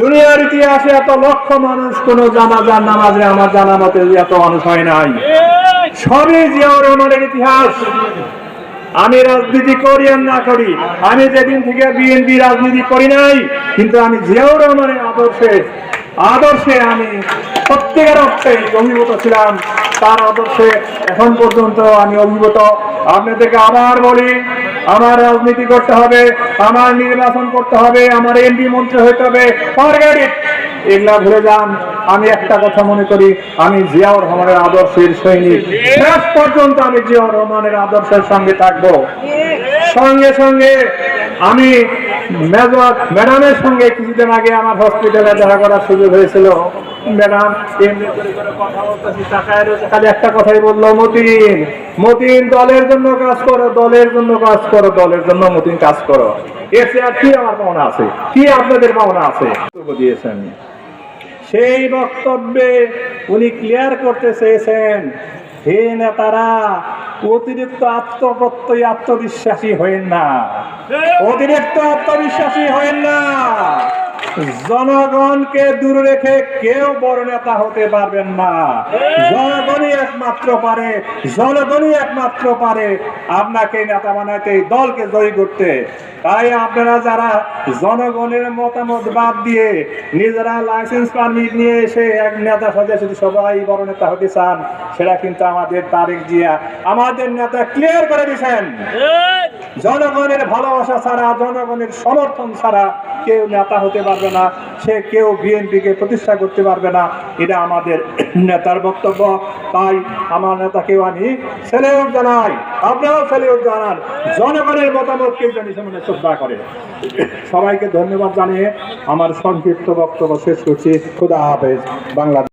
দুনিয়ার ইতিহাসে এত লক্ষ মানুষ কোন জানাজার নামাজে আমার জানা মতে এত মানুষ হয় নাই। সবই জিয়াউর রহমানের ইতিহাস। আমি রাজনীতি করি আর না করি, আমি যেদিন থেকে বিএনপি রাজনীতি করি নাই, কিন্তু আমি জিয়াউর রহমানের আদর্শে আদর্শে আমি সত্যিকার অর্থে অভিভূত ছিলাম। তার আদর্শে এখন পর্যন্ত আমি অভিভূত। আপনাদেরকে আবার বলি, আমার রাজনীতি করতে হবে, আমার নির্বাচন করতে হবে, আমার এমপি মন্ত্রী হতে হবে। এগুলা ভুলে যান। আমি একটা কথা মনে করি, আমি জিয়াউর রহমানের আদর্শের সৈনিক। শেষ পর্যন্ত আমি জিয়াউর রহমানের আদর্শের সঙ্গে থাকব। সঙ্গে সঙ্গে আমি ম্যাডামের সঙ্গে কিছুদিন আগে আমার হসপিটালে দেখা করার সুযোগ হয়েছিল। ম্যাডাম খালি একটা কথাই বলল, মতিন মতিন, দলের জন্য কাজ করো, দলের জন্য কাজ করো, দলের জন্য মতিন কাজ করো। এসে আর কি আমার পাওনা আছে? কি আপনাদের পাওনা আছে? দিয়েছে দিয়েছেন সেই বক্তব্যে উনি ক্লিয়ার করতে চেয়েছেন হে নেতারা অতিরিক্ত আত্মপ্রত্যয় আত্মবিশ্বাসী হয়েন না। অতিরিক্ত আত্মবিশ্বাসী হয়েন না। জনগণকে দূরে রেখে কেউ বড় নেতা হতে পারবেন না। জনগণই একমাত্র পারে জনগণই একমাত্র পারে আপনাকে নেতা বানাইতে এই দলকে জয়ী করতে। তাই আপনারা যারা জনগণের মতামত বাদ দিয়ে নিজেরা লাইসেন্স পারমিট নিয়ে এসে এক নেতা সাথে শুধু সবাই বড় নেতা হতে চান সেটা কিন্তু আমাদের তারেক জিয়া আমাদের নেতা ক্লিয়ার করে দিয়েছেন। জনগণের ভালোবাসা ছাড়া, জনগণের সমর্থন ছাড়া কেউ নেতা হতে পারবে না, সে কেউ বিএনপিকে প্রতিষ্ঠা করতে পারবে না। এটা আমাদের নেতার বক্তব্য। তাই আমার নেতাকেও আমি সেলিউট জানাই। আপনারাও সেলিউট জানান। জনগণের মতামতকে জানি সামনে শ্রদ্ধা করে। সবাইকে ধন্যবাদ জানিয়ে আমার সংক্ষিপ্ত বক্তব্য শেষ করছি। খুদা হাফেজ। বাংলাদেশ